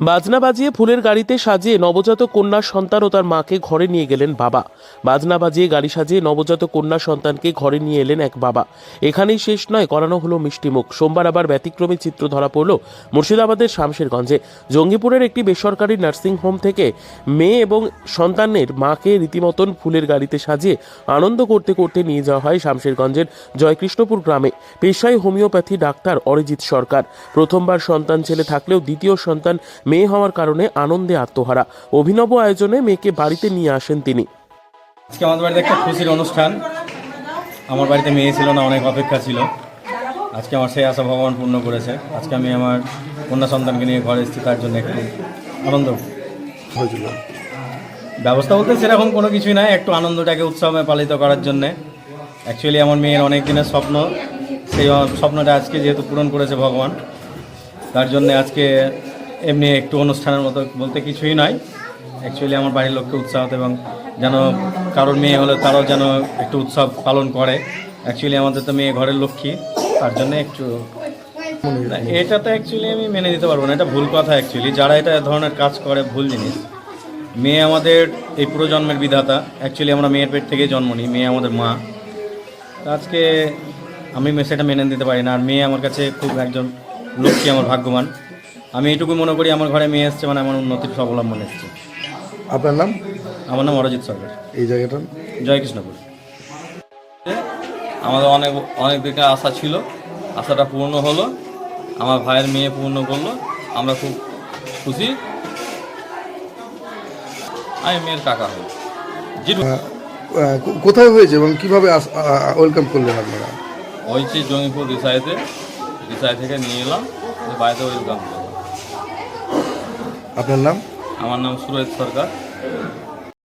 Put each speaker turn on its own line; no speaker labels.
বাজনা বাজিয়ে ফুলের গাড়িতে সাজিয়ে নবজাতক কন্যা সন্তান ও তার মাকে ঘরে নিয়ে গেলেন বাবা। বাজনা বাজিয়ে গাড়ি সাজিয়ে নবজাতক কন্যা সন্তানকে ঘরে নিয়ে এলেন এক বাবা। এখানেই শেষ নয়, করানো হলো মিষ্টিমুখ সোমবার আবার ব্যতিক্রমী চিত্র ধরা পড়ল মুর্শিদাবাদের শামশেরগঞ্জে। জঙ্গিপুরের একটি বেসরকারি নার্সিং হোম থেকে মেয়ে এবং সন্তানের মাকে রীতিমতন ফুলের গাড়িতে সাজিয়ে আনন্দ করতে করতে নিয়ে যাওয়া হয় শামশেরগঞ্জের জয়কৃষ্ণপুর গ্রামে। পেশায় হোমিওপ্যাথি ডাক্তার অরিজিৎ সরকার। প্রথমবার সন্তান ছেলে থাকলেও দ্বিতীয় সন্তান মেয়ে হওয়ার কারণে আনন্দে আত্মহারা। অভিনব আয়োজনে মেয়েকে বাড়িতে নিয়ে আসেন তিনি।
আজকে আমাদের বাড়িতে একটা খুশির অনুষ্ঠান। আমার বাড়িতে মেয়ে ছিল না, অনেক অপেক্ষা ছিল। আজকে আমার সেই আশা ভগবান পূর্ণ করেছে। আজকে আমি আমার কন্যা সন্তানকে নিয়ে ঘরে এসেছি, তার জন্য একটু আনন্দ। ব্যবস্থা বলতে সেরকম কোনো কিছুই নাই, একটু আনন্দটাকে উৎসবে পালিত করার জন্যে। অ্যাকচুয়ালি আমার মেয়ের অনেক দিনের স্বপ্ন, সেই স্বপ্নটা আজকে যেহেতু পূরণ করেছে ভগবান, তার জন্য আজকে এমনি একটু অনুষ্ঠানের মতো বলতে কিছুই নয়। অ্যাকচুয়ালি আমার বাড়ির লোককে উৎসাহ এবং যেন কারোর মেয়ে হলে তারাও যেন একটু উৎসব পালন করে। অ্যাকচুয়ালি আমাদের তো মেয়ে ঘরের লক্ষ্মী, তার জন্য একটু এটা তো অ্যাকচুয়ালি আমি মেনে নিতে পারব না, এটা ভুল কথা অ্যাকচুয়ালি যারা এটা ধরনের কাজ করে, ভুল জিনিস। মেয়ে আমাদের এই পুরো জন্মের বিধাতা। অ্যাকচুয়ালি আমরা মেয়ের পেট থেকে জন্ম নিই, মেয়ে আমাদের মা। আজকে আমি সেটা মেনে নিতে পারি না, আর মেয়ে আমার কাছে খুব একজন লক্ষ্মী, আমার ভাগ্যবান। আমি এটুকু মনে করি আমার ঘরে মেয়ে এসছে মানে আমার উন্নতির স্বাবলম্বন এসছে।
আপনার নাম?
আমার নাম অরজিৎ সরকার।
এই জায়গাটার?
জয় কৃষ্ণপুর
আমাদের অনেক অনেক দিকে আশা ছিল আশাটা পূর্ণ হলো আমার ভাইয়ের মেয়ে পূর্ণ করল আমরা খুব খুশি। আমি মেয়ের কাকা হই।
কোথায় হয়েছে এবং কীভাবে ওয়েলকাম করলেন আপনারা?
হয়েছে জঙ্গিপুর রিসাইতে। রিসাই থেকে নিয়ে এলাম বাড়িতে ওয়েলকাম করলাম
আপনার নাম?
আমার নাম সুরজ সরকার।